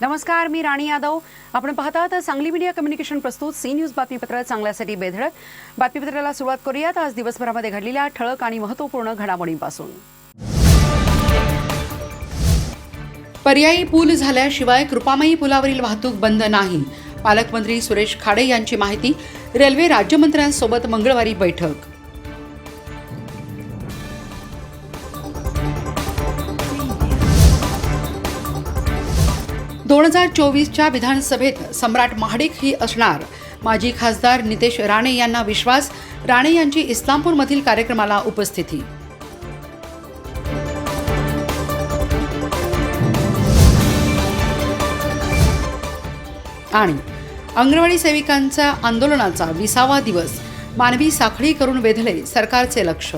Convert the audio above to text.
नमस्कार मी राणी यादव. आपण पाहतात सांगली मीडिया कम्युनिकेशन प्रस्तुत सी न्यूज बातमीपत्र चांगल्यासाठी बेधडक. बातमीपत्राला सुरुवात करूयात. आज दिवसभरामध्ये घडलेल्या ठळक आणि महत्त्वपूर्ण घडामोडींपासून. पर्यायी पूल झाल्याशिवाय कृपामयी पुलावरील वाहतूक बंद नाही. पालकमंत्री सुरेश खाडे यांची माहिती रेल्वे राज्यमंत्र्यांसोबत मंगळवारी बैठक. दोन हजार चोवीसच्या विधानसभेत सम्राट महाडिक ही असणार. माजी खासदार नितेश राणे यांना विश्वास राणे यांची इस्लामपूरमधील कार्यक्रमाला उपस्थिती. आणि अंगणवाडी सेविकांच्या आंदोलनाचा विसावा दिवस मानवी साखळी करून वेधले सरकारचे लक्ष.